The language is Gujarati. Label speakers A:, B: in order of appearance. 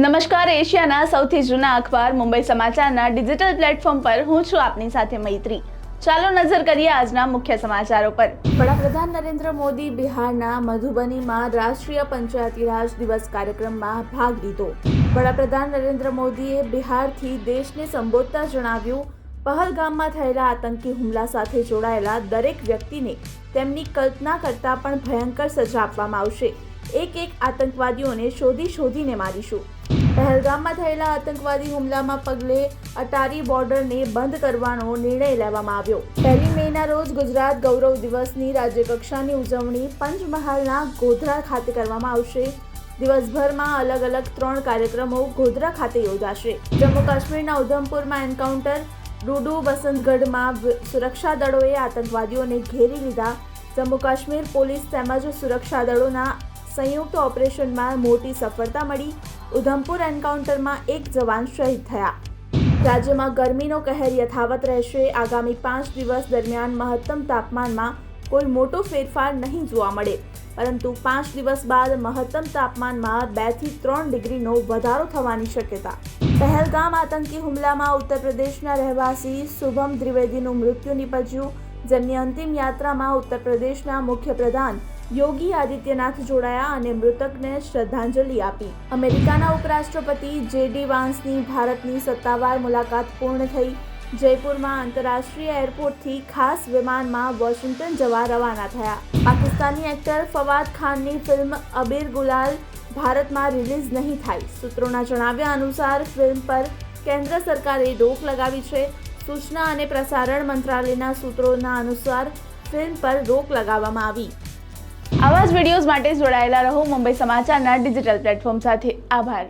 A: નમસ્કાર, એશિયાના સૌથી જૂના અખબાર મુંબઈ સમાચારના ડિજિટલ પ્લેટફોર્મ પર હું છું આપની સાથે મૈત્રી. ચાલો નજર કરીએ આજના મુખ્ય સમાચારો પર. વડાપ્રધાન નરેન્દ્ર મોદી બિહારના મધુબનીમાં રાષ્ટ્રીય પંચાયતી રાજ દિવસ કાર્યક્રમમાં ભાગ લીધો. વડાપ્રધાન નરેન્દ્ર મોદીએ બિહારથી દેશને સંબોધતા જણાવ્યું, પહલગામમાં થયેલા આતંકી હુમલા સાથે જોડાયેલા દરેક વ્યક્તિને તેમની કલ્પના કરતાં પણ ભયંકર સજા આપવામાં આવશે. એક એક આતંકવાદીઓને શોધી શોધીને મારીશું. પહેલગામમાં થયેલા આતંકવાદી હુમલામાં પગલે અટારી બોર્ડરને બંધ કરવાનો નિર્ણય લેવામાં આવ્યો. પહેલી મેના રોજ ગુજરાત ગૌરવ દિવસની રાજ્યકક્ષાની ઉજવણી પંચમહાલના ગોધરા ખાતે કરવામાં આવશે. દિવસભરમાં અલગ અલગ ત્રણ કાર્યક્રમો ગોધરા ખાતે યોજાશે. જમ્મુ કાશ્મીરના ઉધમપુરમાં એન્કાઉન્ટર ડુડુ વસંતગઢમાં સુરક્ષા દળોએ આતંકવાદીઓને ઘેરી લીધા. જમ્મુ કાશ્મીર પોલીસ તેમજ સુરક્ષા દળોના સંયુક્ત ઓપરેશનમાં મોટી સફળતા મળી. ઉધમપુર એન્કાઉન્ટરમાં એક જવાન શહીદ થયા. રાજ્યમાં ગરમીનો કહેર યથાવત રહેશે. આગામી પાંચ દિવસ દરમિયાન મહત્તમ તાપમાનમાં કોઈ મોટો ફેરફાર નહીં જોવા મળે. પરંતુ પાંચ દિવસ બાદ મહત્તમ તાપમાનમાં બેથી ત્રણ ડિગ્રીનો વધારો થવાની શક્યતા. પહેલગામ આતંકી હુમલામાં ઉત્તર પ્રદેશના રહેવાસી શુભમ દ્વિવેદીનું મૃત્યુ નીપજ્યું. જેમની અંતિમ યાત્રામાં ઉત્તર પ્રદેશના મુખ્યપ્રધાન યોગી આદિત્યનાથ જોડાયા અને મૃતકને શ્રદ્ધાંજલિ આપી. અમેરિકાના ઉપરાષ્ટ્રપતિ જેડી વાન્સની ભારતની સત્તાવાર મુલાકાત પૂર્ણ થઈ. જયપુરમાં આંતરરાષ્ટ્રીય એરપોર્ટથી ખાસ વિમાનમાં વોશિંગ્ટન જવા રવાના થયા. પાકિસ્તાની એક્ટર ફવાદ ખાનની ફિલ્મ અબીર ગુલાલ ભારતમાં રિલીઝ નહીં થાય. સૂત્રોના જણાવ્યા અનુસાર ફિલ્મ પર કેન્દ્ર સરકારે રોક લગાવી છે. સૂચના અને પ્રસારણ મંત્રાલયના સૂત્રોના અનુસાર ફિલ્મ પર રોક લગાવવામાં આવી. આવા જ વિડીયોઝ માટે જોડાયેલા રહો મુંબઈ સમાચારના ડિજિટલ પ્લેટફોર્મ સાથે. આભાર.